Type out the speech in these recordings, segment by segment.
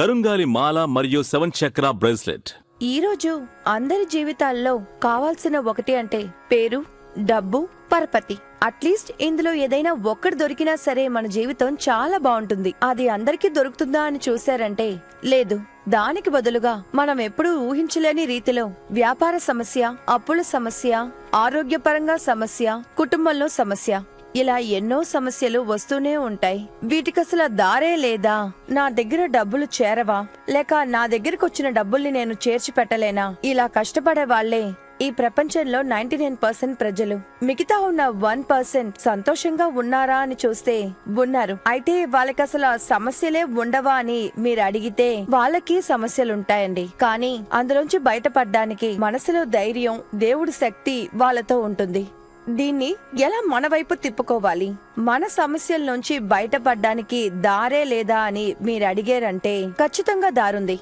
కరుంగాలి మాల మరియు seven chakra bracelet. ఈ రోజు అందరి జీవితాల్లో కావాల్సిన ఒకటి అంటే పేరు డబ్బు పరపతి. అట్లీస్ట్ ఇందులో ఏదైనా ఒక్కటి దొరికినా సరే మన జీవితం చాలా బాగుంటుంది. అది అందరికీ దొరుకుతుందా అని చూశారంటే లేదు. దానికి బదులుగా మనం ఎప్పుడూ ఊహించలేని రీతిలో వ్యాపార సమస్య అప్పుల సమస్య ఆరోగ్యపరంగా సమస్య కుటుంబంలో సమస్య ఇలా ఎన్నో సమస్యలు వస్తూనే ఉంటాయి. వీటికసలు దారే లేదా? నా దగ్గర డబ్బులు చేరవా? లేక నా దగ్గరకు వచ్చిన డబ్బుల్ని నేను చేర్చి పెట్టలేనా ఇలా కష్టపడే వాళ్ళే ఈ ప్రపంచంలో నైన్టీ నైన్ పర్సెంట్ ప్రజలు. మిగతా ఉన్న వన్ పర్సెంట్ సంతోషంగా ఉన్నారా అని చూస్తే ఉన్నారు. అయితే వాళ్ళకి అసలు సమస్యలే ఉండవా అని మీరు అడిగితే వాళ్ళకి సమస్యలుంటాయండి. కానీ అందులోంచి బయటపడడానికి మనసులో ధైర్యం దేవుడి శక్తి వాళ్ళతో ఉంటుంది. దీన్ని ఎలా మన వైపు తిప్పుకోవాలి? మన సమస్యల నుంచి బయటపడడానికి దారే లేదా అని మీరు అడిగారంటే ఖచ్చితంగా దారుంది.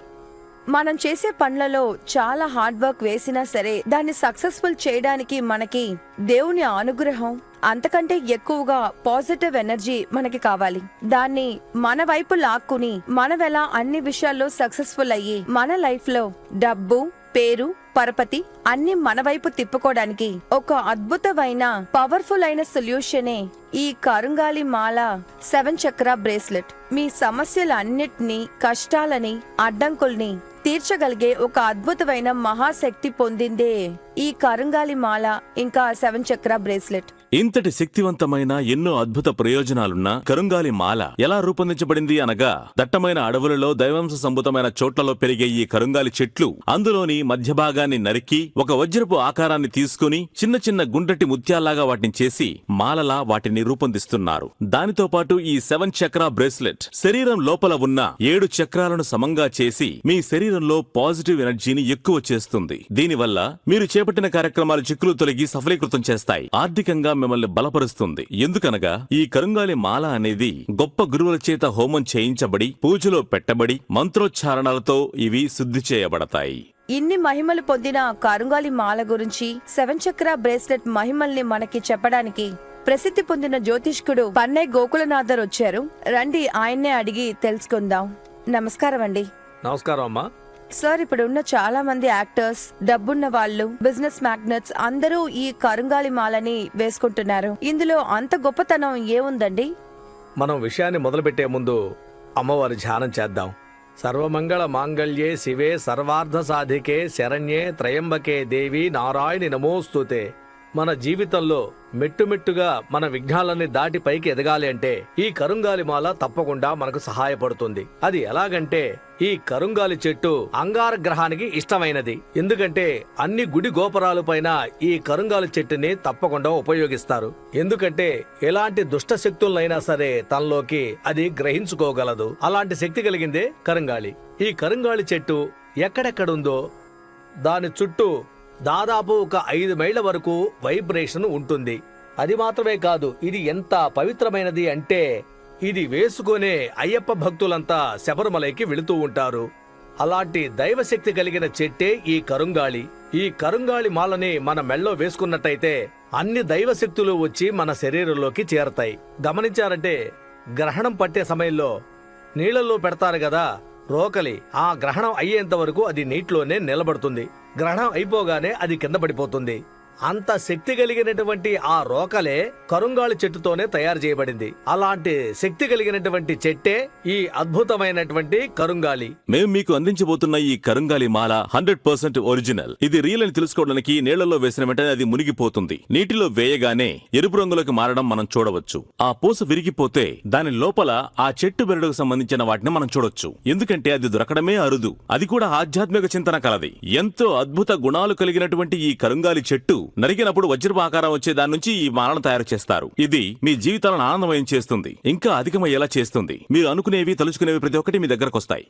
మనం చేసే పనులలో చాలా హార్డ్ వర్క్ వేసినా సరే దాన్ని సక్సెస్ఫుల్ చేయడానికి మనకి దేవుని అనుగ్రహం అంతకంటే ఎక్కువగా పాజిటివ్ ఎనర్జీ మనకి కావాలి. దాన్ని మన వైపు లాక్కుని మనమెలా అన్ని విషయాల్లో సక్సెస్ఫుల్ అయ్యి మన లైఫ్లో డబ్బు పేరు పరపతి అన్ని మనవైపు తిప్పుకోవడానికి ఒక అద్భుతమైన పవర్ఫుల్ అయిన సొల్యూషనే ఈ కరుంగాలి మాల సెవెన్ చక్ర బ్రేస్లెట్ మీ సమస్యలన్నిటినీ కష్టాలని అడ్డంకుల్ని తీర్చగలిగే ఒక అద్భుతమైన మహాశక్తి పొందిందే ఈ కరుంగాలి మాల ఇంకా సెవెన్ చక్ర బ్రేస్లెట్ ఇంతటి శక్తివంతమైన ఎన్నో అద్భుత ప్రయోజనాలున్న కరుంగాలి మాల ఎలా రూపొందించబడింది అనగా దట్టమైన అడవులలో దైవంశ సంభూతమైన చోట్లలో పెరిగే ఈ కరుంగాలి చెట్లు అందులోని మధ్య భాగాన్ని నరికి ఒక వజ్రపు ఆకారాన్ని తీసుకుని చిన్న చిన్న గుండ్రటి ముత్యాల్లాగా వాటిని చేసి మాలలా వాటిని రూపొందిస్తున్నారు. దానితో పాటు ఈ సెవెన్ చక్ర బ్రేస్లెట్ శరీరం లోపల ఉన్న ఏడు చక్రాలను సమంగా చేసి మీ శరీరంలో పాజిటివ్ ఎనర్జీని ఎక్కువ చేస్తుంది. దీనివల్ల మీరు చేపట్టిన కార్యక్రమాలు చిక్కులు తొలగి సఫలీకృతం చేస్తాయి. ఆర్థికంగా మిమ్మల్ని బలపరుస్తుంది. ఎందుకనగా ఈ కరుంగాలి మాల అనేది గొప్ప గురువుల చేత హోమం చేయించబడి పూజలో పెట్టబడి మంత్రోచ్చారణలతో ఇవి శుద్ధి చేయబడతాయి. ఇన్ని మహిమలు పొందిన కరుంగాలి మాల గురించి సెవెన్ చక్ర బ్రేస్లెట్ మహిమల్ని మనకి చెప్పడానికి ప్రసిద్ధి పొందిన జ్యోతిష్కుడు పన్నై గోకులనాథర్ వచ్చారు రండి ఆయన్నే అడిగి తెలుసుకుందాం. నమస్కారం అండి నమస్కారం అమ్మా. సార్ ఇప్పుడు ఉన్న చాలా మంది యాక్టర్స్ డబ్బున్న వాళ్ళు బిజినెస్ మ్యాగ్నెట్స్ అందరూ ఈ కరుంగాలి మాలని వేసుకుంటున్నారు. ఇందులో అంత గొప్పతనం ఏముందండి? మనం విషయాన్ని మొదలుపెట్టే ముందు అమ్మవారి ధ్యానం చేద్దాం. సర్వమంగళ మాంగళ్యే శివే సర్వార్థ సాధికే శరణ్యే త్రయంబకే దేవి నారాయణి నమోస్తుతే. మన జీవితంలో మెట్టుమెట్టుగా మన విఘ్నాలన్నీ దాటి పైకి ఎదగాలి అంటే ఈ కరుంగాలి మాల తప్పకుండా మనకు సహాయపడుతుంది. అది ఎలాగంటే ఈ కరుంగాలి చెట్టు అంగార గ్రహానికి ఇష్టమైనది. ఎందుకంటే అన్ని గుడి గోపురాలు పైన ఈ కరుంగాలి చెట్టుని తప్పకుండా ఉపయోగిస్తారు. ఎందుకంటే ఎలాంటి దుష్ట శక్తులైనా సరే తనలోకి అది గ్రహించుకోగలదు. అలాంటి శక్తి కలిగిందే కరుంగాలి. ఈ కరుంగాలి చెట్టు ఎక్కడెక్కడుందో దాని చుట్టూ దాదాపు ఒక ఐదు మైళ్ళ వరకు వైబ్రేషన్ ఉంటుంది. అది మాత్రమే కాదు ఇది ఎంత పవిత్రమైనది అంటే ఇది వేసుకునే అయ్యప్ప భక్తులంతా శబరిమలైకి వెళుతూ ఉంటారు. అలాంటి దైవశక్తి కలిగిన చెట్టే ఈ కరుంగాళి. ఈ కరుంగాళి మాలని మన మెళ్ళో వేసుకున్నట్టయితే అన్ని దైవశక్తులు వచ్చి మన శరీరంలోకి చేరతాయి. గమనించారంటే గ్రహణం పట్టే సమయంలో నీళ్ళల్లో పెడతారు కదా రోకలి. ఆ గ్రహణం అయ్యేంత వరకు అది నీటిలోనే నిలబడుతుంది. గ్రహణం అయిపోగానే అది కింద పడిపోతుంది. అంత శక్తి కలిగినటువంటి ఆ రోకలే కరుంగాళి చెట్టుతోనే తయారు చేయబడింది. అలాంటి శక్తి కలిగినటువంటి చెట్టే ఈ అద్భుతమైనటువంటి కరుంగాలి మేము మీకు అందించబోతున్న ఈ కరుంగాలి మాల హండ్రెడ్ పర్సెంట్ ఒరిజినల్. ఇది రియల్ అని తెలుసుకోవడానికి నీళ్ళలో వేసిన వెంటనే అది మునిగిపోతుంది. నీటిలో వేయగానే ఎరుపు రంగులోకి మారడం మనం చూడవచ్చు. ఆ పూస విరిగిపోతే దాని లోపల ఆ చెట్టు బెరడుకు సంబంధించిన వాటిని మనం చూడొచ్చు. ఎందుకంటే అది దొరకడమే అరుదు. అది కూడా ఆధ్యాత్మిక చింతన కలది. ఎంతో అద్భుత గుణాలు కలిగినటువంటి ఈ కరుంగాలి చెట్టు నరికినప్పుడు వజ్రపాకారం వచ్చే దాని నుంచి ఈ మాలను తయారు చేస్తారు. ఇది మీ జీవితాలను ఆనందమయం చేస్తుంది. ఇంకా అధికమయ్యేలా చేస్తుంది. మీరు అనుకునేవి తలుచుకునేవి ప్రతి ఒక్కటి మీ దగ్గరకు వస్తాయి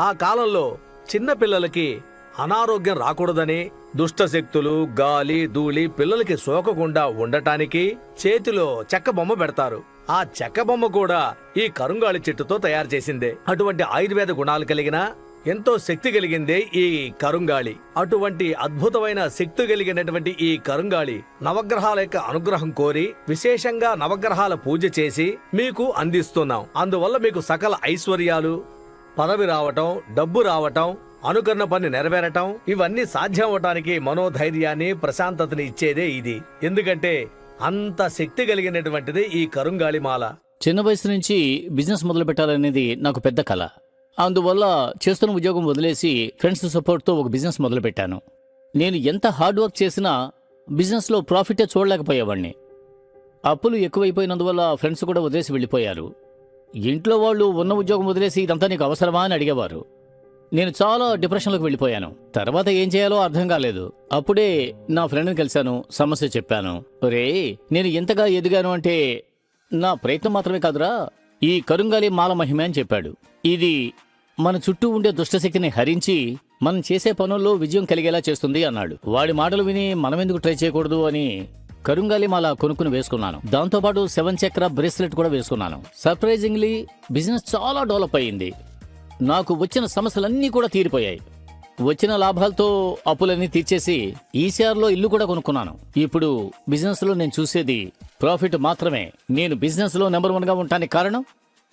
ఆ కాలంలో చిన్న పిల్లలకి అనారోగ్యం రాకూడదని దుష్ట శక్తులు గాలి ధూళి పిల్లలకి సోకకుండా ఉండటానికి చేతిలో చెక్క బొమ్మ పెడతారు. ఆ చెక్క బొమ్మ కూడా ఈ కరుంగాళి చెట్టుతో తయారు చేసిందే. అటువంటి ఆయుర్వేద గుణాలు కలిగిన ఎంతో శక్తి కలిగిందే ఈ కరుంగాళి. అటువంటి అద్భుతమైన శక్తి కలిగినటువంటి ఈ కరుంగాళి నవగ్రహాల యొక్క అనుగ్రహం కోరి విశేషంగా నవగ్రహాల పూజ చేసి మీకు అందిస్తున్నాం. అందువల్ల మీకు సకల ఐశ్వర్యాలు పదవి రావటం డబ్బు రావటం అనుకరణ పని నెరవేరటం ఇవన్నీ సాధ్యం అవటానికి మనోధైర్యాన్ని ప్రశాంతతని ఇచ్చేదే ఇది. ఎందుకంటే అంత శక్తి కలిగినటువంటిది ఈ కరుంగాళిమాల. చిన్న వయసు నుంచి బిజినెస్ మొదలు పెట్టాలనేది నాకు పెద్ద కళ అందువల్ల చేస్తున్న ఉద్యోగం వదిలేసి ఫ్రెండ్స్ సపోర్ట్తో ఒక బిజినెస్ మొదలుపెట్టాను. నేను ఎంత హార్డ్ వర్క్ చేసినా బిజినెస్లో ప్రాఫిటే చూడలేకపోయేవాడిని. అప్పులు ఎక్కువైపోయినందువల్ల ఫ్రెండ్స్ కూడా వదిలేసి వెళ్ళిపోయారు. ఇంట్లో వాళ్ళు ఉన్న ఉద్యోగం వదిలేసి ఇదంతా నీకు అవసరమా అని అడిగేవారు. నేను చాలా డిప్రెషన్లోకి వెళ్ళిపోయాను. తర్వాత ఏం చేయాలో అర్థం కాలేదు. అప్పుడే నా ఫ్రెండ్ని కలిశాను. సమస్య చెప్పాను. రే నేను ఎంతగా ఎదిగాను అంటే నా ప్రయత్నం మాత్రమే కాదురా. ఈ కరుంగాలి మాల మహిమ అని చెప్పాడు. ఇది మన చుట్టూ ఉండే దుష్టశక్తిని హరించి మనం చేసే పనుల్లో విజయం కలిగేలా చేస్తుంది అన్నాడు. వాడి మాటలు విని మనం ఎందుకు ట్రై చేయకూడదు అని కరుంగాలి మాల కొనుక్కుని వేసుకున్నాను. దాంతోపాటు సెవెన్ చక్ర బ్రేస్లెట్ కూడా వేసుకున్నాను. సర్ప్రైజింగ్లీ బిజినెస్ చాలా డెవలప్ అయ్యింది. నాకు వచ్చిన సమస్యలన్నీ కూడా తీరిపోయాయి. వచ్చిన లాభాలతో అప్పులన్నీ తీర్చేసి ఈసీఆర్లో ఇల్లు కూడా కొనుక్కున్నాను. ఇప్పుడు బిజినెస్లో నేను చూసేది ప్రాఫిట్ మాత్రమే. నేను బిజినెస్లో నెంబర్ వన్గా ఉంటానికి కారణం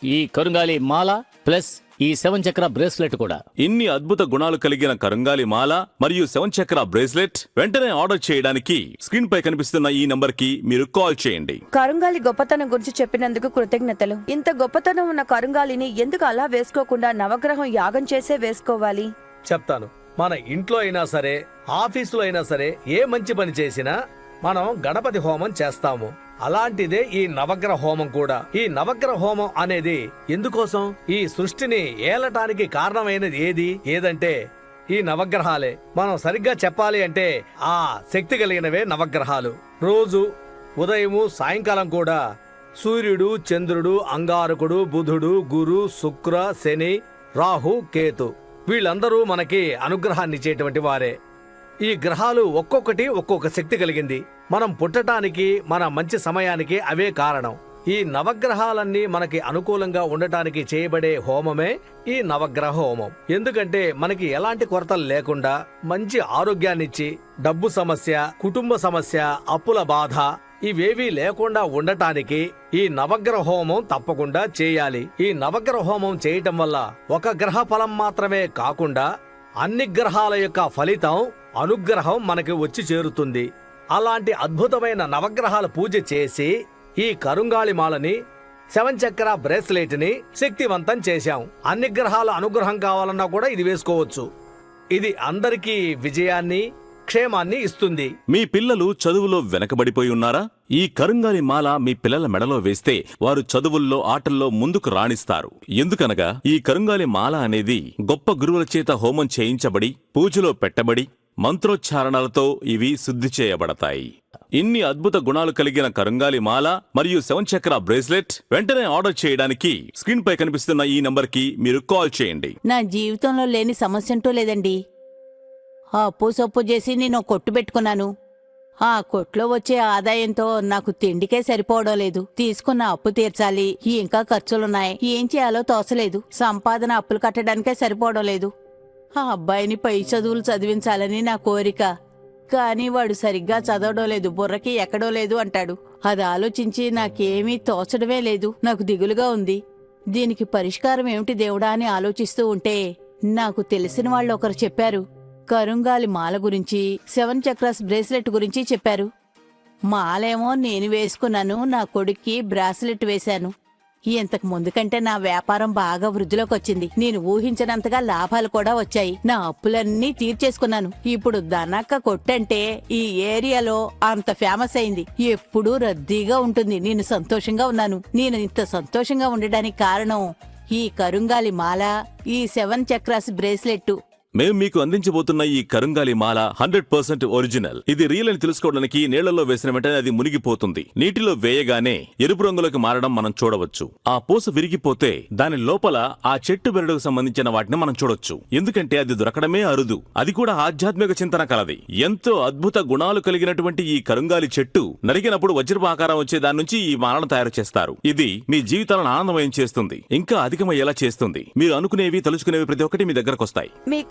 ఈ కరుంగాలి మాల ప్లస్ ఈ సెవెన్ చక్ర బ్రేస్లెట్ కూడా. ఇన్ని అద్భుత గుణాలు కలిగిన కరుంగాలి మాల మరియు సెవెన్ చక్ర బ్రేస్లెట్ వెంటనే ఆర్డర్ చేయడానికి స్క్రీన్ పై కనిపిస్తున్న ఈ నంబర్కి మీరు కాల్ చేయండి. కరుంగాలి గొప్పతనం గురించి చెప్పినందుకు కృతజ్ఞతలు. ఇంత గొప్పతనం ఉన్న కరుంగాలిని ఎందుకు అలా వేసుకోకుండా నవగ్రహం యాగం చేసే వేసుకోవాలి? చెప్తాను. మన ఇంట్లో అయినా సరే ఆఫీసులో అయినా సరే ఏ మంచి పని చేసినా మనం గణపతి హోమం చేస్తాము. అలాంటిదే ఈ నవగ్రహ హోమం కూడా. ఈ నవగ్రహ హోమం అనేది ఎందుకోసం? ఈ సృష్టిని ఏలటానికి కారణమైనది ఏది? ఏదంటే ఈ నవగ్రహాలే. మనం సరిగ్గా చెప్పాలి అంటే ఆ శక్తి కలిగినవే నవగ్రహాలు. రోజు ఉదయము సాయంకాలం కూడా సూర్యుడు చంద్రుడు అంగారకుడు బుధుడు గురు శుక్ర శని రాహు కేతు. వీళ్ళందరూ మనకి అనుగ్రహాన్ని ఇచ్చేటువంటి వారే. ఈ గ్రహాలు ఒక్కొక్కటి ఒక్కొక్క శక్తి కలిగింది. మనం పుట్టటానికి మన మంచి సమయానికి అవే కారణం. ఈ నవగ్రహాలన్నీ మనకి అనుకూలంగా ఉండటానికి చేయబడే హోమమే ఈ నవగ్రహ హోమం. ఎందుకంటే మనకి ఎలాంటి కొరతలు లేకుండా మంచి ఆరోగ్యాన్నిచ్చి డబ్బు సమస్య కుటుంబ సమస్య అప్పుల బాధ ఇవేవీ లేకుండా ఉండటానికి ఈ నవగ్రహ హోమం తప్పకుండా చేయాలి. ఈ నవగ్రహ హోమం చేయటం వల్ల ఒక గ్రహ ఫలం మాత్రమే కాకుండా అన్ని గ్రహాల యొక్క ఫలితం అనుగ్రహం మనకి వచ్చి చేరుతుంది. అలాంటి అద్భుతమైన నవగ్రహాల పూజ చేసి ఈ కరుంగాళి మాలని సెవెన్ చక్ర బ్రేస్లెట్ని శక్తివంతం చేశాం. అన్ని గ్రహాల అనుగ్రహం కావాలన్నా కూడా ఇది వేసుకోవచ్చు. ఇది అందరికీ విజయాన్ని క్షేమాన్ని ఇస్తుంది. మీ పిల్లలు చదువులో వెనకబడిపోయి ఉన్నారా? ఈ కరుంగాలి మాల మీ పిల్లల మెడలో వేస్తే వారు చదువుల్లో ఆటల్లో ముందుకు రాణిస్తారు. ఎందుకనగా ఈ కరుంగాలి మాల అనేది గొప్ప గురువుల చేత హోమం చేయించబడి పూజలో పెట్టబడి మంత్రోచ్చారణలతో ఇవి శుద్ధి చేయబడతాయి. ఇన్ని అద్భుత గుణాలు కలిగిన కరుంగాలి మాల మరియు సెవెన్ చక్ర బ్రేస్లెట్ వెంటనే ఆర్డర్ చేయడానికి స్క్రీన్ పై కనిపిస్తున్న ఈ నంబర్కి మీరు కాల్ చేయండి. నా జీవితంలో లేని సమస్య లేదండి. అప్పు సొప్పు చేసి నేను కొట్టు పెట్టుకున్నాను. ఆ కొట్లో వచ్చే ఆదాయంతో నాకు తిండికే సరిపోవడం లేదు. తీసుకున్న అప్పు తీర్చాలి. ఇంకా ఖర్చులున్నాయి. ఏం చేయాలో తోసలేదు. సంపాదన అప్పులు కట్టడానికే సరిపోవడం లేదు. ఆ అబ్బాయిని పై చదువులు చదివించాలని నా కోరిక. కానీ వాడు సరిగ్గా చదవడం లేదు. బుర్రకి ఎక్కడో లేదు అంటాడు. అది ఆలోచించి నాకేమీ తోచడమే లేదు. నాకు దిగులుగా ఉంది. దీనికి పరిష్కారం ఏమిటి దేవుడా అని ఆలోచిస్తూ ఉంటే నాకు తెలిసిన వాళ్ళు ఒకరు చెప్పారు. కరుంగాలి మాల గురించి సెవెన్ చక్రాస్ బ్రేస్లెట్ గురించి చెప్పారు. మాలేమో నేను వేసుకున్నాను నా కొడుక్కి బ్రాస్లెట్ వేశాను. ఇంతకు ముందు కంటే నా వ్యాపారం బాగా వృద్ధిలోకి వచ్చింది నేను ఊహించినంతగా లాభాలు కూడా వచ్చాయి. నా అప్పులన్నీ తీర్చేసుకున్నాను. ఇప్పుడు దనక్క కొట్టంటే ఈ ఏరియాలో అంత ఫేమస్ అయింది. ఎప్పుడూ రద్దీగా ఉంటుంది. నేను సంతోషంగా ఉన్నాను. నేను ఇంత సంతోషంగా ఉండడానికి కారణం ఈ కరుంగాలి మాల ఈ సెవెన్ చక్రాస్ బ్రేస్లెట్టు. మేము మీకు అందించబోతున్న ఈ కరుంగాలి మాల హండ్రెడ్ పర్సెంట్ ఒరిజినల్. ఇది రియల్ అని తెలుసుకోవడానికి నీళ్ళలో వేసిన వెంటనే అది మునిగిపోతుంది. నీటిలో వేయగానే ఎరుపు రంగులోకి మారడం మనం చూడవచ్చు. ఆ పూస విరిగిపోతే దాని లోపల ఆ చెట్టు బెరడుకు సంబంధించిన వాటిని మనం చూడొచ్చు. ఎందుకంటే అది దొరకడమే అరుదు. అది కూడా ఆధ్యాత్మిక చింతన కలది. ఎంతో అద్భుత గుణాలు కలిగినటువంటి ఈ కరుంగాలి చెట్టు నరికినప్పుడు వజ్రపు ఆకారం వచ్చే దాని నుంచి ఈ మాలను తయారు చేస్తారు. ఇది మీ జీవితాలను ఆనందమయం చేస్తుంది. ఇంకా అధికమయ్యేలా చేస్తుంది. మీరు అనుకునేవి తలుచుకునేవి ప్రతి ఒక్కటి మీ దగ్గరకు వస్తాయి.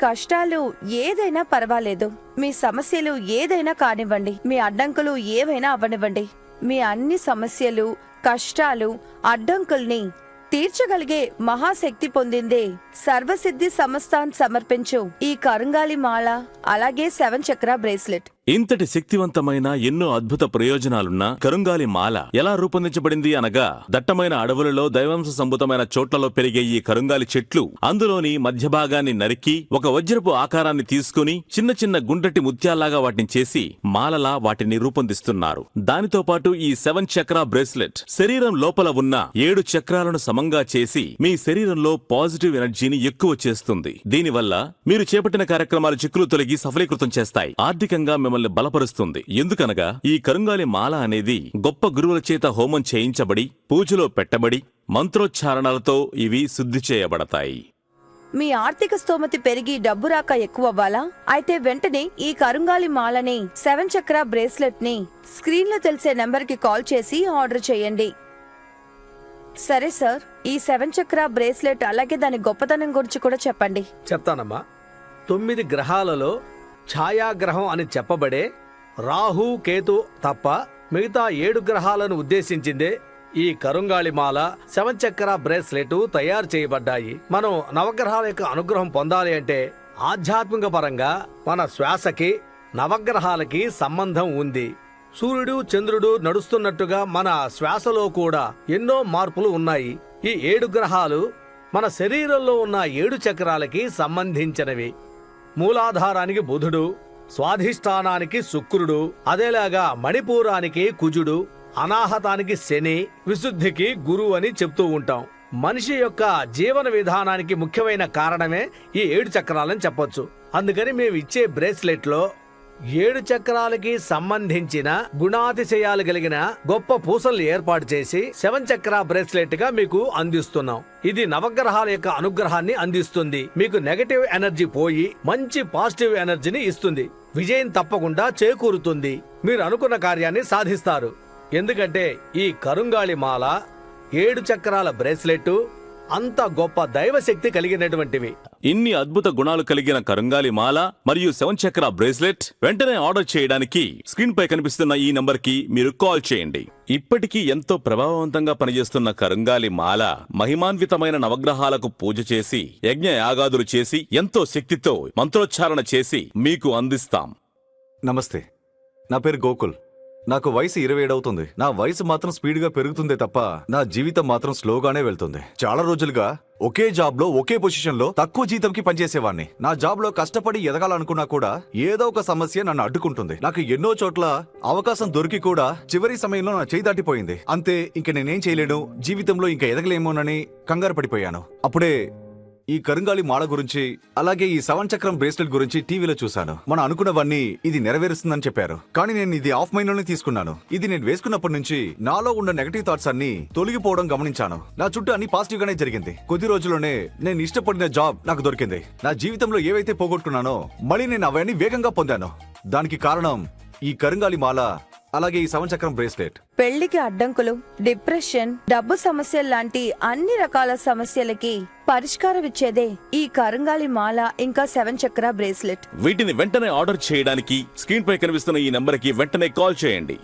కష్టాలు ఏదైనా పర్వాలేదు. మీ సమస్యలు ఏదైనా కానివ్వండి. మీ అడ్డంకులు ఏవైనా అవ్వనివ్వండి. మీ అన్ని సమస్యలు కష్టాలు అడ్డంకుల్ని తీర్చగలిగే మహాశక్తి పొందిందే సర్వసిద్ధి సమస్తాన్ సమర్పించు ఈ కరుంగాలి మాల అలాగే సెవెన్ చక్ర బ్రేస్లెట్. ఇంతటి శక్తివంతమైన ఎన్నో అద్భుత ప్రయోజనాలున్న కరుంగాలి మాల ఎలా రూపొందించబడింది అనగా దట్టమైన అడవులలో దైవంశ సంభూతమైన చోట్లలో పెరిగే ఈ కరుంగాలి చెట్లు అందులోని మధ్య భాగాన్ని నరికి ఒక వజ్రపు ఆకారాన్ని తీసుకుని చిన్న చిన్న గుండ్రటి ముత్యాల్లాగా వాటిని చేసి మాలలా వాటిని రూపొందిస్తున్నారు. దానితో పాటు ఈ సెవెన్ చక్ర బ్రేస్లెట్ శరీరం లోపల ఉన్న ఏడు చక్రాలను సమంగా చేసి మీ శరీరంలో పాజిటివ్ ఎనర్జీని ఎక్కువ చేస్తుంది. దీనివల్ల మీరు చేపట్టిన కార్యక్రమాలు చిక్కులు తొలగి సఫలీకృతం చేస్తాయి. ఆర్థికంగా మిమ్మల్ని బలపరుస్తుంది. ఎందుకనగా ఈ కరుంగాలి మాల అనేది గొప్ప గురువుల చేత హోమం చేయించబడి పూజలో పెట్టబడి మంత్రోచ్చారణలతో ఇవి శుద్ధి చేయబడతాయి. మీ ఆర్థిక స్తోమతి పెరిగి డబ్బు రాక ఎక్కువవ్వాలా? అయితే వెంటనే ఈ కరుంగాలి మాలని సెవెన్ చక్ర బ్రేస్లెట్ని స్క్రీన్లో తెలిసే నెంబర్కి కాల్ చేసి ఆర్డర్ చేయండి. సరే సార్ ఈ సెవెన్ చక్ర బ్రేస్లెట్ అలాగే దాని గొప్పతనం గురించి కూడా చెప్పండి. చెప్తానమ్మా. తొమ్మిది గ్రహాలలో ఛాయాగ్రహం అని చెప్పబడే రాహు కేతు తప్ప మిగతా ఏడు గ్రహాలను ఉద్దేశించిందే ఈ కరుంగాళిమాల మాల శవంచక్ర బ్రేస్లెట్ తయారు చేయబడ్డాయి. మనం నవగ్రహాల యొక్క అనుగ్రహం పొందాలి అంటే ఆధ్యాత్మిక పరంగా మన శ్వాసకి నవగ్రహాలకి సంబంధం ఉంది. సూర్యుడు చంద్రుడు నడుస్తున్నట్టుగా మన శ్వాసలో కూడా ఎన్నో మార్పులు ఉన్నాయి. ఈ ఏడు గ్రహాలు మన శరీరంలో ఉన్న ఏడు చక్రాలకి సంబంధించినవి. మూలాధారానికి బుధుడు స్వాధిష్టానానికి శుక్రుడు అదేలాగా మణిపూరానికి కుజుడు అనాహతానికి శని విశుద్ధికి గురువు అని చెప్తూ ఉంటాం. మనిషి యొక్క జీవన విధానానికి ముఖ్యమైన కారణమే ఈ ఏడు చక్రాలని చెప్పొచ్చు. అందుకని మేము ఇచ్చే బ్రేస్లెట్లో ఏడు చక్రాలకి సంబంధించిన గుణాతిశయాలు కలిగిన గొప్ప పూసలు ఏర్పాటు చేసి సెవెన్ చక్ర బ్రేస్లెట్గా మీకు అందిస్తున్నాం. ఇది నవగ్రహాల యొక్క అనుగ్రహాన్ని అందిస్తుంది. మీకు నెగటివ్ ఎనర్జీ పోయి మంచి పాజిటివ్ ఎనర్జీని ఇస్తుంది. విజయం తప్పకుండా చేకూరుతుంది. మీరు అనుకున్న కార్యాన్ని సాధిస్తారు. ఎందుకంటే ఈ కరుంగాళి మాల ఏడు చక్రాల బ్రేస్లెట్ అంత గొప్ప దైవశక్తి కలిగినటువంటివి. ఇన్ని అద్భుత గుణాలు కలిగిన కరుంగాలి మాల మరియు సెవెన్ చక్ర బ్రేస్లెట్ వెంటనే ఆర్డర్ చేయడానికి స్క్రీన్ పై కనిపిస్తున్న ఈ నంబర్కి మీరు కాల్ చేయండి. ఇప్పటికీ ఎంతో ప్రభావవంతంగా పనిచేస్తున్న కరుంగాలి మాల మహిమాన్వితమైన నవగ్రహాలకు పూజ చేసి యజ్ఞ యాగాదులు చేసి ఎంతో శక్తితో మంత్రోచ్చారణ చేసి మీకు అందిస్తాం. నమస్తే. నా పేరు గోకుల్. నాకు వయసు ఇరవై ఏడవుతుంది నా వయసు మాత్రం స్పీడ్గా పెరుగుతుందే తప్ప నా జీవితం మాత్రం స్లోగానే వెళ్తుంది. చాలా రోజులుగా ఒకే జాబ్లో ఒకే పొజిషన్లో తక్కువ జీతంకి పనిచేసేవాడిని నా జాబ్లో కష్టపడి ఎదగాలనుకున్నా కూడా ఏదో ఒక సమస్య నన్ను అడ్డుకుంటుంది. నాకు ఎన్నో చోట్ల అవకాశం దొరికి కూడా చివరి సమయంలో నా చేయి దాటిపోయింది. అంతే ఇంక నేనేం చేయలేను? జీవితంలో ఇంకా ఎదగలేమోనని కంగారు పడిపోయాను. అప్పుడే ఈ కరుంగాలి మాల గురించి అలాగే ఈ సవన్ చక్రం బ్రేస్లెట్ గురించి టీవీలో చూశాను. మనం అనుకున్నవన్నీ ఇది నెరవేరుస్తుందని చెప్పారు. కానీ నేను ఇది ఆఫ్ మైండ్లోనే తీసుకున్నాను. ఇది నేను వేసుకున్నప్పటి నుంచి నాలో ఉన్న నెగటివ్ థాట్స్ అన్ని తొలగిపోవడం గమనించాను. నా చుట్టూ అన్ని పాజిటివ్ గానే జరిగింది. కొద్ది రోజుల్లోనే నేను ఇష్టపడిన జాబ్ నాకు దొరికింది. నా జీవితంలో ఏవైతే పోగొట్టుకున్నానో మళ్ళీ నేను అవన్నీ వేగంగా పొందాను. దానికి కారణం ఈ కరుంగాలి మాల అలాగే ఈ సెవెన్ చక్రం బ్రేస్లెట్. పెళ్ళికి అడ్డంకులు డిప్రెషన్ డబ్బు సమస్యలు లాంటి అన్ని రకాల సమస్యలకి పరిష్కారం ఇచ్చేదే ఈ కరుంగాలి మాల ఇంకా సెవెన్ చక్ర బ్రేస్లెట్. వీటిని వెంటనే ఆర్డర్ చేయడానికి స్క్రీన్ పై కనిపిస్తున్న ఈ నంబర్కి వెంటనే కాల్ చేయండి.